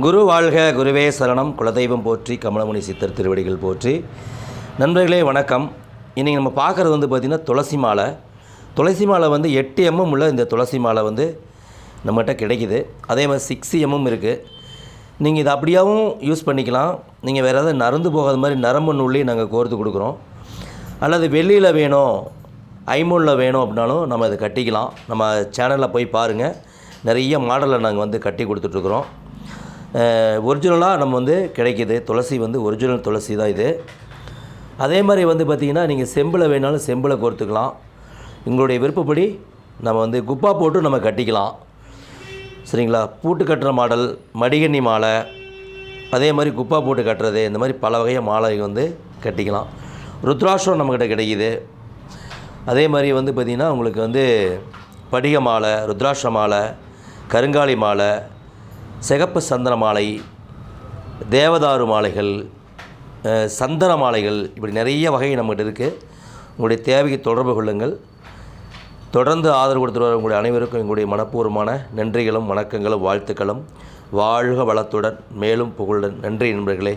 குரு வாழ்க குருவே சரணம். குலதெய்வம் போற்றி கமலமுனி சித்தர் திருவடிகள் போற்றி. நண்பர்களே வணக்கம். இன்றைக்கி நம்ம பார்க்குறது வந்து பார்த்திங்கன்னா துளசி மாலை. துளசி மாலை வந்து எட்டு எம்எம் உள்ள இந்த துளசி மாலை வந்து நம்மகிட்ட கிடைக்குது. அதே மாதிரி சிக்ஸ் எம்எம் இருக்குது நீங்கள் இதை அப்படியாவும் யூஸ் பண்ணிக்கலாம். நீங்கள் வேறு ஏதாவது நறந்து போகாத மாதிரி நரம்பு நூல்லையும் நாங்கள் கோர்த்து கொடுக்குறோம். அல்லது வெள்ளியில் வேணும் ஐமூனில் வேணும் அப்படின்னாலும் நம்ம இதை கட்டிக்கலாம். நம்ம சேனலில் போய் பாருங்கள் நிறைய மாடலை நாங்கள் வந்து கட்டி கொடுத்துட்ருக்குறோம் ஒரிஜினலாக நம்ம வந்து கிடைக்கிது. துளசி வந்து ஒரிஜினல் துளசி தான் இது. அதே மாதிரி வந்து பார்த்திங்கன்னா நீங்கள் செம்பில் வேணாலும் செம்பில் கோர்த்துக்கலாம். உங்களுடைய விருப்பப்படி நம்ம வந்து குப்பா போட்டு நம்ம கட்டிக்கலாம். சரிங்களா? பூட்டு கட்டுற மாடல் மடிகண்ணி மாலை அதே மாதிரி குப்பா போட்டு கட்டுறது இந்த மாதிரி பல வகையாக மாலை வந்து கட்டிக்கலாம். ருத்ராட்சம் நம்மக்கிட்ட கிடைக்கிது. அதே மாதிரி வந்து பார்த்திங்கன்னா உங்களுக்கு வந்து படிக மாலை ருத்ராட்ச மாலை கருங்காலி மாலை சிகப்பு சந்தன மாலை தேவதாரு மாலைகள் சந்தன மாலைகள் இப்படி நிறைய வகை நம்மகிட்ட இருக்குது உங்களுடைய தேவைக்கு தொடர்பு கொள்ளுங்கள். தொடர்ந்து ஆதரவு கொடுத்துட்டு வர உங்களுடைய அனைவருக்கும் எங்களுடைய மனப்பூர்வமான நன்றிகளும் வணக்கங்களும் வாழ்த்துக்களும். வாழ்க வளத்துடன் மேலும் புகழுடன். நன்றி நண்பர்களே.